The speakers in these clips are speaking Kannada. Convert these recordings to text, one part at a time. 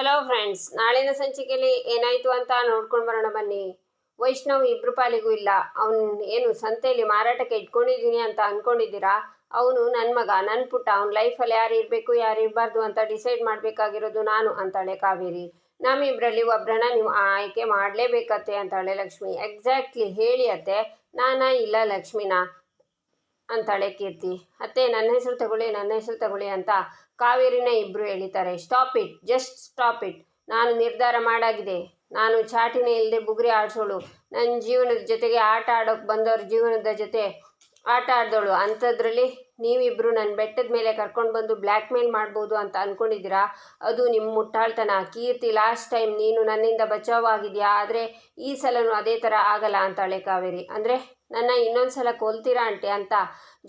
ಹಲೋ ಫ್ರೆಂಡ್ಸ್ ನಾಳಿನ ಸಂಚಿಕೆಯಲ್ಲಿ ಏನಾಯ್ತು ಅಂತ ನೋಡ್ಕೊಂಡು ಬರೋಣ ಬನ್ನಿ. ವೈಷ್ಣವ್ ಇಬ್ರು ಪಾಲಿಗೂ ಇಲ್ಲ. ಅವನು ಏನು ಸಂತೆಯಲ್ಲಿ ಮಾರಾಟಕ್ಕೆ ಇಟ್ಕೊಂಡಿದ್ದೀನಿ ಅಂತ ಅನ್ಕೊಂಡಿದ್ದೀರಾ? ಅವನು ನನ್ನ ಮಗ ನನ್ನ ಪುಟ್ಟ, ಅವ್ನ ಲೈಫಲ್ಲಿ ಯಾರು ಇರಬೇಕು, ಯಾರು ಇರಬಾರ್ದು ಅಂತ ಡಿಸೈಡ್ ಮಾಡಬೇಕಾಗಿರೋದು ನಾನು ಅಂತಾಳೆ ಕಾವೇರಿ. ನಮ್ಮಿಬ್ಬರಲ್ಲಿ ಒಬ್ಬರನ್ನ ನೀವು ಆಯ್ಕೆ ಮಾಡಲೇಬೇಕತ್ತೆ ಅಂತಾಳೆ ಲಕ್ಷ್ಮಿ. ಎಕ್ಸಾಕ್ಟ್ಲಿ ಹೇಳಿ ಅತ್ತೆ ನಾನಾ ಇಲ್ಲ ಲಕ್ಷ್ಮಿನಾ? ಅಂತಾಳೆ ಕೀರ್ತಿ. ಅತ್ತೆ, ನನ್ನ ಹೆಸರು ತಗೊಳ್ಳಿ, ನನ್ನ ಹೆಸರು ತಗೊಳ್ಳಿ ಅಂತ ಕಾವೇರಿನ ಇಬ್ಬರು ಎಳಿತಾರೆ. Stop it, just stop it. ನಾನು ನಿರ್ಧಾರ ಮಾಡಾಗಿದೆ. ನಾನು ಚಾಟಿನ ಇಲ್ಲದೆ ಬುಗುರಿ ಆಡಿಸೋಳು. ನನ್ನ ಜೀವನದ ಜೊತೆಗೆ ಆಟ ಆಡೋಕೆ ಬಂದವ್ರ ಜೀವನದ ಜೊತೆ ಆಟ ಆಡ್ದವಳು ಅಂಥದ್ರಲ್ಲಿ ನೀವಿಬ್ಬರು ನನ್ನ ಬೆಟ್ಟದ ಮೇಲೆ ಕರ್ಕೊಂಡು ಬಂದು ಬ್ಲ್ಯಾಕ್ ಮೇಲ್ ಮಾಡ್ಬೋದು ಅಂತ ಅಂದ್ಕೊಂಡಿದ್ದೀರಾ ಅದು ನಿಮ್ಮ ಮುಟ್ಟಾಳ್ತನ. ಕೀರ್ತಿ, ಲಾಸ್ಟ್ ಟೈಮ್ ನೀನು ನನ್ನಿಂದ ಬಚಾವಾಗಿದೆಯಾ ಆದರೆ ಈ ಸಲನೂ ಅದೇ ಥರ ಆಗಲ್ಲ, ಅಂತಾಳೆ ಕಾವೇರಿ. ಅಂದರೆ ನನ್ನ ಇನ್ನೊಂದು ಸಲ ಕೊಲ್ತೀರಾ ಆಂಟಿ ಅಂತ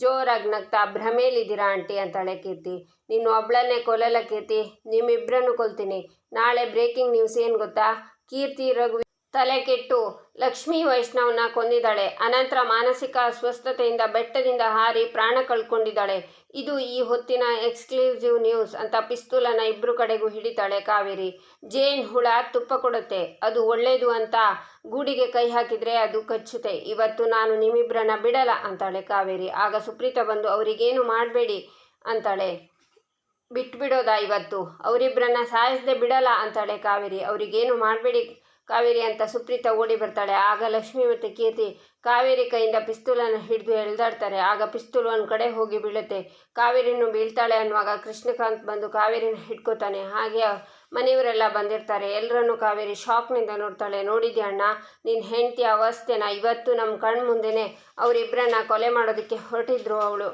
ಜೋರಾಗಿ ನಗ್ತಾ ಭ್ರಮೇಲಿದ್ದೀರಾ ಆಂಟಿ ಅಂತಾಳೆ ಕೀರ್ತಿ. ನೀನು ಒಬ್ಳನ್ನೇ ಕೊಲ್ಲಲ್ಲ ಕೀರ್ತಿ ನಿಮ್ಮಿಬ್ಬರನ್ನು ಕೊಲ್ತೀನಿ. ನಾಳೆ ಬ್ರೇಕಿಂಗ್ ನ್ಯೂಸ್ ಏನು ಗೊತ್ತಾ? ಕೀರ್ತಿ, ರಘು ತಲೆ ಕೆಟ್ಟು ಲಕ್ಷ್ಮೀ ವೈಷ್ಣವನ ಕೊಂದಿದ್ದಾಳೆ ಅನಂತರ ಮಾನಸಿಕ ಅಸ್ವಸ್ಥತೆಯಿಂದ ಬೆಟ್ಟದಿಂದ ಹಾರಿ ಪ್ರಾಣ ಕಳ್ಕೊಂಡಿದ್ದಾಳೆ ಇದು ಈ ಹೊತ್ತಿನ ಎಕ್ಸ್ಕ್ಲೂಸಿವ್ ನ್ಯೂಸ್ ಅಂತ ಪಿಸ್ತೂಲನ ಇಬ್ಬರು ಕಡೆಗೂ ಹಿಡಿತಾಳೆ ಕಾವೇರಿ. ಜೇನ್ ಹುಳ ತುಪ್ಪ ಕೊಡುತ್ತೆ. ಅದು ಒಳ್ಳೇದು ಅಂತ ಗೂಡಿಗೆ ಕೈ ಹಾಕಿದ್ರೆ ಅದು ಕಚ್ಚುತ್ತೆ. ಇವತ್ತು ನಾನು ನಿಮ್ಮಿಬ್ಬರನ್ನ ಬಿಡಲ್ಲ ಅಂತಾಳೆ ಕಾವೇರಿ. ಆಗ ಸುಪ್ರೀತ ಬಂದು, ಅವರಿಗೇನು ಮಾಡಬೇಡಿ ಅಂತಾಳೆ. ಬಿಟ್ಬಿಡೋದಾ ಇವತ್ತು? ಅವರಿಬ್ಬರನ್ನ ಸಾಯಿಸದೆ ಬಿಡಲ್ಲ ಅಂತಾಳೆ ಕಾವೇರಿ. ಅವರಿಗೇನು ಮಾಡಬೇಡಿ ಕಾವೇರಿ ಅಂತ ಸುಪ್ರೀತ ಓಡಿ ಬರ್ತಾಳೆ. ಆಗ ಲಕ್ಷ್ಮಿ ಮತ್ತು ಕೀರ್ತಿ ಕಾವೇರಿ ಕೈಯಿಂದ ಪಿಸ್ತೂಲನ್ನು ಹಿಡಿದು ಎಳ್ದಾಡ್ತಾರೆ. ಆಗ ಪಿಸ್ತೂಲು ಒಂದು ಕಡೆ ಹೋಗಿ ಬೀಳುತ್ತೆ. ಕಾವೇರಿನೂ ಬೀಳ್ತಾಳೆ ಅನ್ನುವಾಗ ಕೃಷ್ಣಕಾಂತ್ ಬಂದು ಕಾವೇರಿನ ಹಿಡ್ಕೋತಾನೆ. ಹಾಗೆ ಮನೆಯವರೆಲ್ಲ ಬಂದಿರ್ತಾರೆ. ಎಲ್ಲರನ್ನೂ ಕಾವೇರಿ ಶಾಕ್ನಿಂದ ನೋಡ್ತಾಳೆ. ನೋಡಿದ್ಯಾ ಅಣ್ಣ ನಿನ್ನ ಹೆಂಡತಿ ಅವಸ್ಥೆನ, ಇವತ್ತು ನಮ್ಮ ಕಣ್ಣು ಮುಂದೆನೇ ಅವರಿಬ್ಬರನ್ನ ಕೊಲೆ ಮಾಡೋದಕ್ಕೆ ಹೊರಟಿದ್ರು ಅವಳು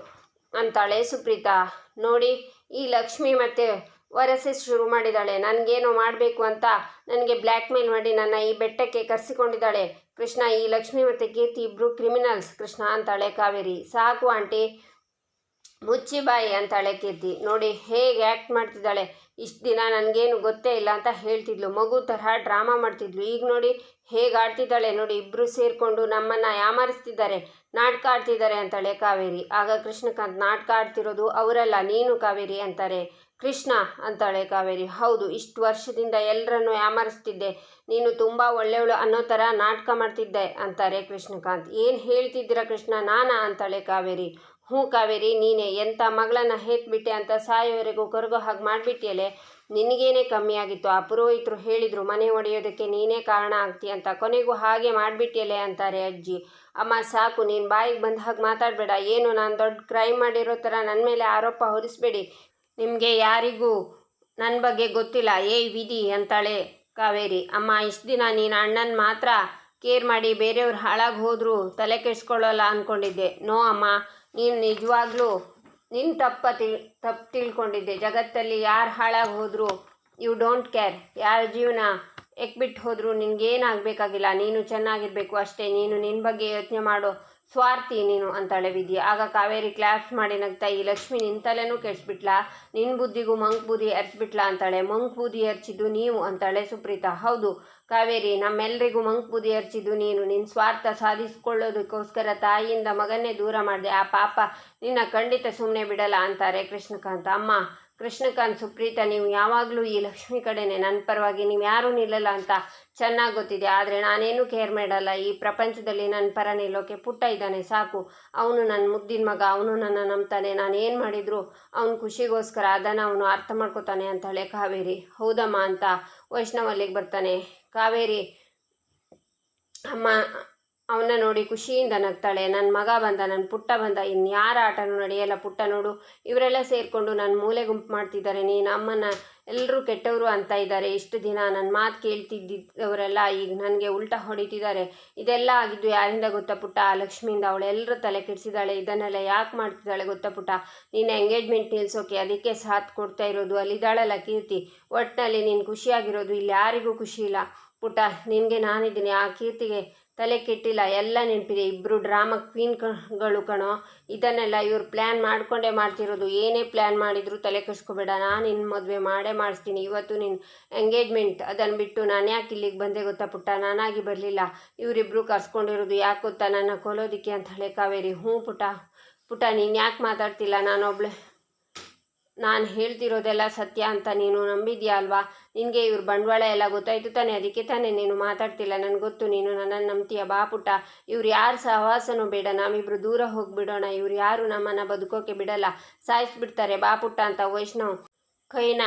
ಅಂತಾಳೆ ಸುಪ್ರೀತಾ. ನೋಡಿ, ಈ ಲಕ್ಷ್ಮಿ ಮತ್ತೆ ವರಸೆ ಶುರು ಮಾಡಿದ್ದಾಳೆ ನನಗೇನೋ ಮಾಡಬೇಕು ಅಂತ ನನಗೆ ಬ್ಲ್ಯಾಕ್ ಮೇಲ್ ಮಾಡಿ ನನ್ನ ಈ ಬೆಟ್ಟಕ್ಕೆ ಕರೆಸಿಕೊಂಡಿದ್ದಾಳೆ. ಕೃಷ್ಣ, ಈ ಲಕ್ಷ್ಮಿ ಮತ್ತು ಕೀರ್ತಿ ಇಬ್ಬರು ಕ್ರಿಮಿನಲ್ಸ್. ಕೃಷ್ಣ ಅಂತಾಳೆ, ಕಾವೇರಿ. ಸಾಕು ಆಂಟಿ. ಮುಚ್ಚಿ ಬಾಯಿ ಅಂತಾಳೆ, ಕೀರ್ತಿ. ನೋಡಿ ಹೇಗೆ ಆ್ಯಕ್ಟ್ ಮಾಡ್ತಿದ್ದಾಳೆ. ಇಷ್ಟು ದಿನ ನನಗೇನು ಗೊತ್ತೇ ಇಲ್ಲ ಅಂತ ಹೇಳ್ತಿದ್ಲು. ಮಗು ತರಹ ಡ್ರಾಮಾ ಮಾಡ್ತಿದ್ಲು. ಈಗ ನೋಡಿ ಹೇಗೆ ಆಡ್ತಿದ್ದಾಳೆ. ನೋಡಿ ಇಬ್ಬರು ಸೇರಿಕೊಂಡು ನಮ್ಮನ್ನು ಯಾಮಾರಿಸ್ತಿದ್ದಾರೆ. ನಾಟಕ ಆಡ್ತಿದ್ದಾರೆ ಅಂತಾಳೆ, ಕಾವೇರಿ. ಆಗ ಕೃಷ್ಣಕಾಂತ್ ನಾಟಕ ಆಡ್ತಿರೋದು ಅವರಲ್ಲ, ನೀನು ಕಾವೇರಿ ಅಂತಾರೆ. ಕೃಷ್ಣ ಅಂತಾಳೆ ಕಾವೇರಿ. ಹೌದು, ಇಷ್ಟು ವರ್ಷದಿಂದ ಎಲ್ಲರನ್ನು ಯಾಮರಿಸ್ತಿದ್ದೆ. ನೀನು ತುಂಬ ಒಳ್ಳೆಯವಳು ಅನ್ನೋ ಥರ ನಾಟಕ ಮಾಡ್ತಿದ್ದೆ ಅಂತಾರೆ ಕೃಷ್ಣಕಾಂತ್. ಏನು ಹೇಳ್ತಿದ್ದೀರಾ ಕೃಷ್ಣ, ನಾನಾ ಅಂತಾಳೆ ಕಾವೇರಿ. ಹ್ಞೂ ಕಾವೇರಿ, ನೀನೇ ಎಂಥ ಮಗಳನ್ನ ಹೇತ್ಬಿಟ್ಟೆ ಅಂತ ಸಾಯೋವರೆಗೂ ಕರಗೋ ಹಾಗೆ ಮಾಡಿಬಿಟ್ಟಿಯಲೆ ನಿನಗೇನೆ ಕಮ್ಮಿ ಆಗಿತ್ತು? ಆ ಪುರೋಹಿತರು ಹೇಳಿದರು, ಮನೆ ಒಡೆಯೋದಕ್ಕೆ ನೀನೇ ಕಾರಣ ಆಗ್ತಿ ಅಂತ. ಕೊನೆಗೂ ಹಾಗೆ ಮಾಡಿಬಿಟ್ಟಿಯಲೆ ಅಂತಾರೆ ಅಜ್ಜಿ. ಅಮ್ಮ, ಸಾಕು, ನೀನು ಬಾಯಿಗೆ ಬಂದ ಹಾಗೆ ಮಾತಾಡಬೇಡ. ಏನು, ನಾನು ದೊಡ್ಡ ಕ್ರೈಮ್ ಮಾಡಿರೋ ಥರ ನನ್ನ ಮೇಲೆ ಆರೋಪ ಹೊರಿಸ್ಬೇಡಿ. ನಿಮಗೆ ಯಾರಿಗೂ ನನ್ನ ಬಗ್ಗೆ ಗೊತ್ತಿಲ್ಲ. ಏಯ್ ವಿಧಿ ಅಂತಾಳೆ ಕಾವೇರಿ. ಅಮ್ಮ, ಇಷ್ಟು ದಿನ ನೀನು ಅಣ್ಣನ ಮಾತ್ರ ಕೇರ್ ಮಾಡಿ ಬೇರೆಯವ್ರು ಹಾಳಾಗಿ ಹೋದರೂ ತಲೆ ಕೆಡಿಸ್ಕೊಳ್ಳೋಲ್ಲ ಅಂದ್ಕೊಂಡಿದ್ದೆ ನೋ ಅಮ್ಮ, ನೀನು ನಿಜವಾಗ್ಲೂ ನಿನ್ನ ತಪ್ಪ ತಿಳ್, ತಪ್ಪು ತಿಳ್ಕೊಂಡಿದ್ದೆ. ಜಗತ್ತಲ್ಲಿ ಯಾರು ಹಾಳಾಗಿ ಹೋದರೂ, ಯು ಡೋಂಟ್ ಕೇರ್. ಯಾರ ಜೀವನ ಎಕ್ಬಿಟ್ಟು ಹೋದರೂ, ನಿನಗೇನಾಗಬೇಕಾಗಿಲ್ಲ, ನೀನು ಚೆನ್ನಾಗಿರಬೇಕು ಅಷ್ಟೇ, ನೀನು ನಿನ್ನ ಬಗ್ಗೆ ಯೋಚನೆ ಮಾಡೋ ಸ್ವಾರ್ಥಿ ನೀನು ಅಂತಾಳೆ ವಿದ್ಯೆ ಆಗ ಕಾವೇರಿ ಕ್ಲಾಪ್ಸ್ ಮಾಡಿ ನಗ್ತಾ, ಈ ಲಕ್ಷ್ಮಿ ನಿನ್ನ ತಲೆನೂ ಕೆಡಿಸ್ಬಿಟ್ಲಾ? ನಿನ್ನ ಬುದ್ಧಿಗೂ ಮಂಕ್ ಬುದ್ಧಿ ಎರ್ಚ್ಬಿಟ್ಲಾ? ಅಂತಾಳೆ. ಮಂಕ್ ಬುದ್ಧಿ ಎರ್ಚಿದ್ದು ನೀವು, ಅಂತಾಳೆ ಸುಪ್ರೀತಾ. ಹೌದು ಕಾವೇರಿ ನಮ್ಮೆಲ್ಲರಿಗೂ ಮಂಕ್ ಬುದ್ಧಿ ಎರ್ಚಿದ್ದು ನೀನು. ನಿನ್ನ ಸ್ವಾರ್ಥ ಸಾಧಿಸ್ಕೊಳ್ಳೋದಕ್ಕೋಸ್ಕರ ತಾಯಿಯಿಂದ ಮಗನ್ನೇ ದೂರ ಮಾಡಿದೆ. ಆ ಪಾಪ ನಿನ್ನ ಖಂಡಿತ ಸುಮ್ಮನೆ ಬಿಡಲ್ಲ, ಅಂತಾರೆ ಕೃಷ್ಣಕಾಂತ. ಅಮ್ಮ ಕೃಷ್ಣಕಾಂತ್, ಸುಪ್ರೀತ, ನೀವು ಯಾವಾಗಲೂ ಈ ಲಕ್ಷ್ಮಿ ಕಡೆನೆ. ನನ್ನ ಪರವಾಗಿ ನೀವು ಯಾರೂ ನಿಲ್ಲಲ್ಲ ಅಂತ ಚೆನ್ನಾಗಿ ಗೊತ್ತಿದೆ. ಆದರೆ ನಾನೇನು ಕೇರ್ ಮಾಡಲ್ಲ. ಈ ಪ್ರಪಂಚದಲ್ಲಿ ನನ್ನ ಪರ ನಿಲ್ಲೋಕೆ ಪುಟ್ಟ ಇದ್ದಾನೆ, ಸಾಕು. ಅವನು ನನ್ನ ಮುದ್ದಿನ ಮಗ, ಅವನು ನನ್ನ ನಂಬ್ತಾನೆ. ನಾನು ಏನು ಮಾಡಿದರೂ ಅವನ ಖುಷಿಗೋಸ್ಕರ ಅದನ್ನು ಅವನು ಅರ್ಥ ಮಾಡ್ಕೋತಾನೆ ಅಂತಾಳೆ ಕಾವೇರಿ. ಹೌದಮ್ಮ ಅಂತ ವೈಷ್ಣವಲ್ಲಿಗೆ ಬರ್ತಾನೆ. ಕಾವೇರಿ, ಅಮ್ಮ ಅವನ್ನ ನೋಡಿ ಖುಷಿಯಿಂದ ನಗ್ತಾಳೆ. ನನ್ನ ಮಗ ಬಂದ ನನ್ನ ಪುಟ್ಟ ಬಂದ ಇನ್ಯಾರ ಯಾರ ಆಟನೂ ನಡೆಯಲ್ಲ ಪುಟ್ಟ ನೋಡು. ಇವರೆಲ್ಲ ಸೇರಿಕೊಂಡು ನನ್ನ ಮೂಲೆ ಗುಂಪು ಮಾಡ್ತಿದ್ದಾರೆ. ನೀನು ಅಮ್ಮನ ಎಲ್ಲರೂ ಕೆಟ್ಟವರು ಅಂತ ಇದ್ದಾರೆ. ಇಷ್ಟು ದಿನ ನನ್ನ ಮಾತು ಕೇಳ್ತಿದ್ದವರೆಲ್ಲ ಈಗ ನನಗೆ ಉಲ್ಟಾ ಹೊಡಿತಿದ್ದಾರೆ. ಇದೆಲ್ಲ ಆಗಿದ್ದು ಯಾರಿಂದ ಗೊತ್ತಾ ಪುಟ್ಟ? ಆ ಲಕ್ಷ್ಮಿಯಿಂದ ಅವಳು ಎಲ್ಲರೂ ತಲೆ ಕೆಡಿಸಿದಾಳೆ. ಇದನ್ನೆಲ್ಲ ಯಾಕೆ ಮಾಡ್ತಿದ್ದಾಳೆ ಗೊತ್ತಾ ಪುಟ್ಟ? ನೀನು ಎಂಗೇಜ್ಮೆಂಟ್ ನಿಲ್ಸೋಕೆ ಅದಕ್ಕೆ ಸಾಥ್ ಕೊಡ್ತಾ ಇರೋದು, ಅಲ್ಲಿದ್ದಾಳಲ್ಲ ಕೀರ್ತಿ. ಒಟ್ಟಿನಲ್ಲಿ ನೀನು ಖುಷಿಯಾಗಿರೋದು ಇಲ್ಲಿ ಯಾರಿಗೂ ಖುಷಿ ಇಲ್ಲ. ಪುಟ್ಟ, ನಿನಗೆ ನಾನಿದ್ದೀನಿ. ಆ ಕೀರ್ತಿಗೆ ತಲೆ ಕೆಟ್ಟಿಲ್ಲ, ಎಲ್ಲ ನೆನಪಿದೆ. ಇಬ್ಬರು ಡ್ರಾಮಾ ಕ್ವೀನ್ಗಳು ಕಣೋ, ಇದನ್ನೆಲ್ಲ ಇವ್ರು ಪ್ಲ್ಯಾನ್ ಮಾಡಿಕೊಂಡೇ ಮಾಡ್ತಿರೋದು. ಏನೇ ಪ್ಲ್ಯಾನ್ ಮಾಡಿದರೂ ತಲೆ ಕೆಡಿಸ್ಕೋಬೇಡ. ನಾನು ನಿನ್ನ ಮದುವೆ ಮಾಡೇ ಮಾಡಿಸ್ತೀನಿ. ಇವತ್ತು ನಿನ್ನ ಎಂಗೇಜ್ಮೆಂಟ್ ಅದನ್ನು ಬಿಟ್ಟು ನಾನು ಯಾಕೆ ಇಲ್ಲಿಗೆ ಬಂದೆ ಗೊತ್ತಾ ಪುಟ್ಟ? ನಾನಾಗಿ ಬರಲಿಲ್ಲ. ಇವರಿಬ್ಬರು ಕರ್ಸ್ಕೊಂಡಿರೋದು ಯಾಕೆ ಗೊತ್ತಾ? ನನ್ನ ಕೊಲೋದಿಕ್ಕೆ ಅಂತ ಹೇಳಿ ಕಾವೇರಿ. ಹ್ಞೂ ಪುಟ ಪುಟ ನೀನು ಯಾಕೆ ಮಾತಾಡ್ತಿಲ್ಲ? ನಾನೊಬ್ಳೆ ನಾನು ಹೇಳ್ತಿರೋದೆಲ್ಲ ಸತ್ಯ ಅಂತ ನೀನು ನಂಬಿದ್ಯಾ ಅಲ್ವಾ? ನಿನಗೆ ಇವ್ರ ಬಂಡವಾಳ ಎಲ್ಲ ಗೊತ್ತಾಯ್ತು ತಾನೇ, ಅದಕ್ಕೆ ತಾನೇ ನೀನು ಮಾತಾಡ್ತಿಲ್ಲ. ನನಗೆ ಗೊತ್ತು ನೀನು ನನ್ನನ್ನು ನಂಬ್ತೀಯ ಬಾಪುಟ. ಇವ್ರು ಯಾರು ಸಹವಾಸನೂ ಬೇಡ, ನಾವಿಬ್ರು ದೂರ ಹೋಗಿಬಿಡೋಣ. ಇವ್ರು ಯಾರು ನಮ್ಮನ್ನು ಬದುಕೋಕೆ ಬಿಡಲ್ಲ. ಸಾಯಿಸ್ಬಿಡ್ತಾರೆ ಬಾಪುಟ ಅಂತ ವೈಷ್ಣವ್. ಕೈನ?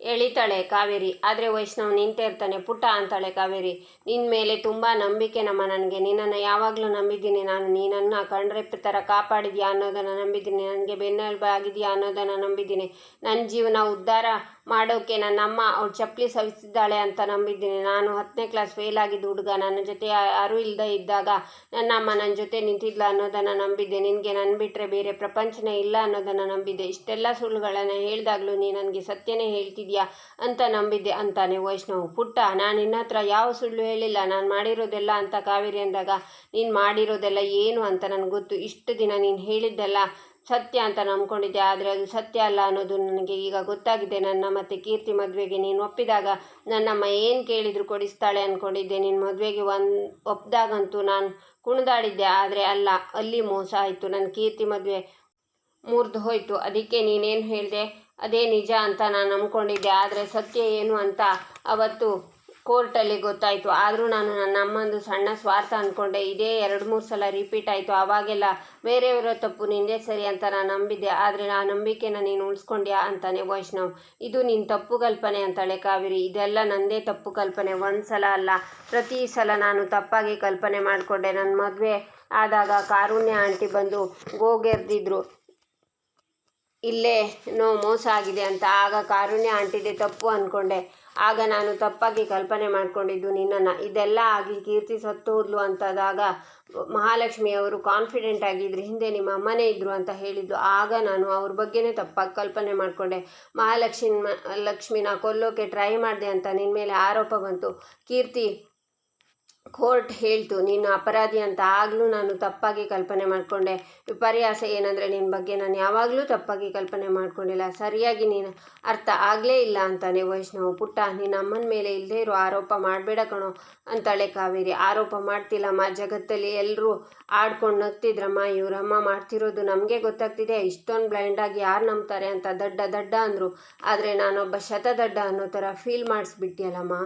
ಎಳಿತಾಳೆ ಕಾವೇರಿ. ಆದರೆ ವೈಷ್ಣವ್ ನಿಂತೇ ಇರ್ತಾನೆ. ಪುಟ್ಟ ಅಂತಾಳೆ ಕಾವೇರಿ. ನಿನ್ನ ಮೇಲೆ ತುಂಬ ನಂಬಿಕೆ ನಮ್ಮ ನನಗೆ. ನಿನ್ನನ್ನು ಯಾವಾಗಲೂ ನಂಬಿದ್ದೀನಿ ನಾನು. ನೀನನ್ನು ಕಣ್ರೆಪ್ಪ ಥರ ಕಾಪಾಡಿದ್ಯಾ ಅನ್ನೋದನ್ನು ನಂಬಿದ್ದೀನಿ. ನನಗೆ ಬೆನ್ನೆಲುಬು ಆಗಿದೆಯಾ ಅನ್ನೋದನ್ನು ನಂಬಿದ್ದೀನಿ. ನನ್ನ ಜೀವನ ಉದ್ಧಾರ ಮಾಡೋಕ್ಕೆ ನನ್ನ ಅಮ್ಮ ಅವಳು ಚಪ್ಪಲಿ ಸವಿಸಿದ್ದಾಳೆ ಅಂತ ನಂಬಿದ್ದೀನಿ. ನಾನು ಹತ್ತನೇ ಕ್ಲಾಸ್ ಫೇಲ್ ಆಗಿದ್ದ ಹುಡುಗ. ನನ್ನ ಜೊತೆ ಯಾರೂ ಇಲ್ಲದೆ ಇದ್ದಾಗ ನನ್ನ ಅಮ್ಮ ನನ್ನ ಜೊತೆ ನಿಂತಿದ್ಲ ಅನ್ನೋದನ್ನು ನಂಬಿದ್ದೆ. ನಿನಗೆ ನನ್ನ ಬಿಟ್ಟರೆ ಬೇರೆ ಪ್ರಪಂಚನೇ ಇಲ್ಲ ಅನ್ನೋದನ್ನು ನಂಬಿದ್ದೆ. ಇಷ್ಟೆಲ್ಲ ಸುಳ್ಳುಗಳನ್ನು ಹೇಳಿದಾಗಲೂ ನೀ ನನಗೆ ಸತ್ಯನೇ ಹೇಳ್ತಿದ್ಯಾ ಅಂತ ನಂಬಿದ್ದೆ ಅಂತಾನೆ ವೈಷ್ಣವ್. ಪುಟ್ಟ, ನಾನು ನಿನ್ನ ಹತ್ರ ಯಾವ ಸುಳ್ಳು ಹೇಳಿಲ್ಲ. ನಾನು ಮಾಡಿರೋದೆಲ್ಲ ಅಂತ ಕಾವೇರಿ ಅಂದಾಗ, ನೀನು ಮಾಡಿರೋದೆಲ್ಲ ಏನು ಅಂತ ನನಗೆ ಗೊತ್ತು. ಇಷ್ಟು ದಿನ ನೀನು ಹೇಳಿದ್ದೆಲ್ಲ ಸತ್ಯ ಅಂತ ನಂಬ್ಕೊಂಡಿದ್ದೆ, ಆದರೆ ಅದು ಸತ್ಯ ಅಲ್ಲ ಅನ್ನೋದು ನನಗೆ ಈಗ ಗೊತ್ತಾಗಿದೆ. ನನ್ನ ಮತ್ತು ಕೀರ್ತಿ ಮದುವೆಗೆ ನೀನು ಒಪ್ಪಿದಾಗ ನನ್ನಮ್ಮ ಏನು ಕೇಳಿದ್ರು ಕೊಡಿಸ್ತಾಳೆ ಅಂದ್ಕೊಂಡಿದ್ದೆ ನಿನ್ನ ಮದುವೆಗೆ ಒಂದು ಒಪ್ಪಿದಾಗಂತೂ ನಾನು ಕುಣಿದಾಡಿದ್ದೆ, ಆದರೆ ಅಲ್ಲ, ಅಲ್ಲಿ ಮೋಸ ಆಯಿತು. ನನ್ನ ಕೀರ್ತಿ ಮದುವೆ ಮುರಿದು ಹೋಯಿತು. ಅದಕ್ಕೆ ನೀನೇನು ಹೇಳಿದೆ? ಅದೇ ನಿಜ ಅಂತ ನಾನು ನಂಬ್ಕೊಂಡಿದ್ದೆ, ಆದರೆ ಸತ್ಯ ಏನು ಅಂತ ಅವತ್ತು ಕೋರ್ಟಲ್ಲಿ ಗೊತ್ತಾಯಿತು. ಆದರೂ ನಾನು ನನ್ನ ಅಮ್ಮಂದು ಸಣ್ಣ ಸ್ವಾರ್ಥ ಅಂದ್ಕೊಂಡೆ ಇದೇ ಎರಡು ಮೂರು ಸಲ ರಿಪೀಟ್ ಆಯಿತು. ಆವಾಗೆಲ್ಲ ಬೇರೆಯವರ ತಪ್ಪು ನಿಂದೇ ಸರಿ ಅಂತ ನಾನು ನಂಬಿದ್ದೆ. ಆದರೆ ಆ ನಂಬಿಕೆನ ನೀನು ಉಳಿಸ್ಕೊಂಡ್ಯಾ ಅಂತಾನೆ ವೈಷ್ಣವ್. ಇದು ನಿನ್ನ ತಪ್ಪು ಕಲ್ಪನೆ ಅಂತಾಳೆ ಕಾವೇರಿ. ಇದೆಲ್ಲ ನಂದೇ ತಪ್ಪು ಕಲ್ಪನೆ. ಒಂದು ಸಲ ಅಲ್ಲ, ಪ್ರತಿ ಸಲ ನಾನು ತಪ್ಪಾಗಿ ಕಲ್ಪನೆ ಮಾಡಿಕೊಂಡೆ. ನನ್ನ ಮದುವೆ ಆದಾಗ ಕಾರುಣ್ಯ ಆಂಟಿ ಬಂದು ಗೋಗೆರ್ದಿದ್ರು, ಇಲ್ಲೇ ನೋ ಮೋಸ ಆಗಿದೆ ಅಂತ. ಆಗ ಕಾರುಣ್ಯ ಆಂಟಿದೆ ತಪ್ಪು ಅಂದ್ಕೊಂಡೆ ಆಗ ನಾನು ತಪ್ಪಾಗಿ ಕಲ್ಪನೆ ಮಾಡಿಕೊಂಡಿದ್ದು ನಿನ್ನನ್ನು. ಇದೆಲ್ಲ ಆಗಿ ಕೀರ್ತಿ ಸತ್ತು ಹೋದ್ಲು ಅಂತದಾಗ ಮಹಾಲಕ್ಷ್ಮಿಯವರು ಕಾನ್ಫಿಡೆಂಟ್ ಆಗಿದ್ರು, ಹಿಂದೆ ನಿಮ್ಮ ಅಮ್ಮನೇ ಇದ್ದರು ಅಂತ ಹೇಳಿದ್ದು. ಆಗ ನಾನು ಅವ್ರ ಬಗ್ಗೆನೇ ತಪ್ಪಾಗಿ ಕಲ್ಪನೆ ಮಾಡಿಕೊಂಡೆ. ಮಹಾಲಕ್ಷ್ಮಿ, ಲಕ್ಷ್ಮಿನ ಕೊಲ್ಲೋಕೆ ಟ್ರೈ ಮಾಡಿದೆ ಅಂತ ನಿನ್ನ ಮೇಲೆ ಆರೋಪ ಬಂತು. ಕೀರ್ತಿ ಕೋರ್ಟ್ ಹೇಳ್ತು, ನೀನು ಅಪರಾಧಿ ಅಂತ ಆಗಲೂ ನಾನು ತಪ್ಪಾಗಿ ಕಲ್ಪನೆ ಮಾಡಿಕೊಂಡೆ. ವಿಪರ್ಯಾಸ ಏನಂದರೆ ನಿನ್ನ ಬಗ್ಗೆ ನಾನು ಯಾವಾಗಲೂ ತಪ್ಪಾಗಿ ಕಲ್ಪನೆ ಮಾಡ್ಕೊಂಡಿಲ್ಲ. ಸರಿಯಾಗಿ ನೀನು ಅರ್ಥ ಆಗಲೇ ಇಲ್ಲ ಅಂತಾನೆ ವೈಷ್ಣವ್. ಪುಟ್ಟ ನಿನ್ನ ಅಮ್ಮನ ಮೇಲೆ ಇಲ್ಲದೇ ಇರೋ ಆರೋಪ ಮಾಡಬೇಡ ಕಣೋ ಅಂತಾಳೆ ಕಾವೇರಿ. ಆರೋಪ ಮಾಡ್ತಿಲ್ಲಮ್ಮ ಜಗತ್ತಲ್ಲಿ ಎಲ್ಲರೂ ಆಡ್ಕೊಂಡು ನಗ್ತಿದ್ರಮ್ಮ. ಇವರಮ್ಮ ಮಾಡ್ತಿರೋದು ನಮಗೆ ಗೊತ್ತಾಗ್ತಿದೆ. ಇಷ್ಟೊಂದು ಬ್ಲೈಂಡಾಗಿ ಯಾರು ನಂಬ್ತಾರೆ ಅಂತ ದಡ್ಡ ದಡ್ಡ ಅಂದರು. ಆದರೆ ನಾನೊಬ್ಬ ಶತದಡ್ಡ ಅನ್ನೋ ಥರ ಫೀಲ್ ಮಾಡಿಸ್ಬಿಟ್ಟಿಯಲ್ಲಮ್ಮ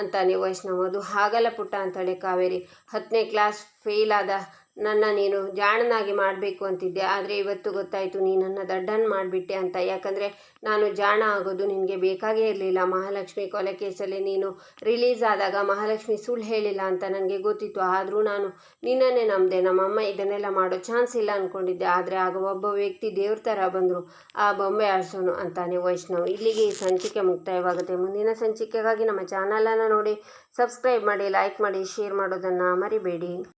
ಅಂತಾನೆ ವೈಷ್ಣವ್. ಅದು ಹಾಗಲ್ಲ ಪುಟ್ಟ ಅಂತಾಳೆ ಕಾವೇರಿ ಹತ್ತನೇ ಕ್ಲಾಸ್ ಫೇಲ್ ಆದ ನನ್ನ ನೀನು ಜಾಣನಾಗಿ ಮಾಡಬೇಕು ಅಂತಿದ್ದೆ, ಆದರೆ ಇವತ್ತು ಗೊತ್ತಾಯಿತು ನೀನನ್ನು ದಡ್ಡನ್ ಮಾಡಿಬಿಟ್ಟೆ ಅಂತ. ಯಾಕಂದರೆ ನಾನು ಜಾಣ ಆಗೋದು ನಿನಗೆ ಬೇಕಾಗೇ ಇರಲಿಲ್ಲ. ಮಹಾಲಕ್ಷ್ಮಿ ಕೊಲೆ ಕೇಸಲ್ಲಿ ನೀನು ರಿಲೀಸ್ ಆದಾಗ ಮಹಾಲಕ್ಷ್ಮಿ ಸುಳ್ಳು ಹೇಳಿಲ್ಲ ಅಂತ ನನಗೆ ಗೊತ್ತಿತ್ತು. ಆದರೂ ನಾನು ನಿನ್ನನ್ನೇ ನಂಬಿದೆ. ನಮ್ಮಮ್ಮ ಇದನ್ನೆಲ್ಲ ಮಾಡೋ ಚಾನ್ಸ್ ಇಲ್ಲ ಅಂದ್ಕೊಂಡಿದ್ದೆ ಆದರೆ ಆಗ ಒಬ್ಬ ವ್ಯಕ್ತಿ ದೇವ್ರ ಥರ ಬಂದರು. ಆ ಬೊಂಬೆ ಆಡಿಸೋನು ಅಂತಾನೆ ವೈಷ್ಣವ್. ಇಲ್ಲಿಗೆ ಈ ಸಂಚಿಕೆ ಮುಕ್ತಾಯವಾಗುತ್ತೆ. ಮುಂದಿನ ಸಂಚಿಕೆಗಾಗಿ ನಮ್ಮ ಚಾನಲನ್ನು ನೋಡಿ. ಸಬ್ಸ್ಕ್ರೈಬ್ ಮಾಡಿ ಲೈಕ್ ಮಾಡಿ ಶೇರ್ ಮಾಡೋದನ್ನು ಮರಿಬೇಡಿ.